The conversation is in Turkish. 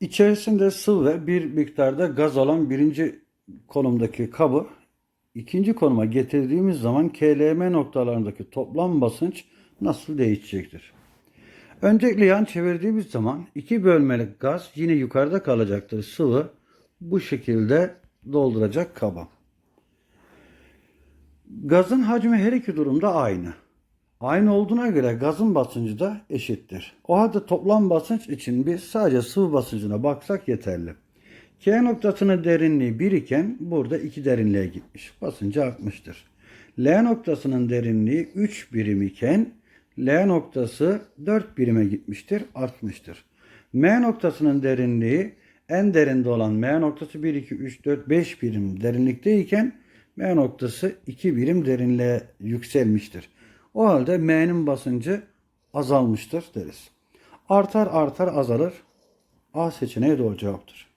İçerisinde sıvı ve bir miktarda gaz olan birinci konumdaki kabı ikinci konuma getirdiğimiz zaman KLM noktalarındaki toplam basınç nasıl değişecektir? Öncelikle yan çevirdiğimiz zaman iki bölmelik gaz yine yukarıda kalacaktır. Sıvı bu şekilde dolduracak kaba. Gazın hacmi her iki durumda aynı. Aynı olduğuna göre gazın basıncı da eşittir. O halde toplam basınç için biz sadece sıvı basıncına baksak yeterli. K noktasının derinliği 1 iken burada 2 derinliğe gitmiş. Basıncı artmıştır. L noktasının derinliği 3 birim iken L noktası 4 birime gitmiştir, artmıştır. M noktasının derinliği en derinde olan M noktası 1, 2, 3, 4, 5 birim derinlikteyken M noktası 2 birim derinliğe yükselmiştir. O halde M'nin basıncı azalmıştır deriz. Artar artar azalır. A seçeneği doğru cevaptır.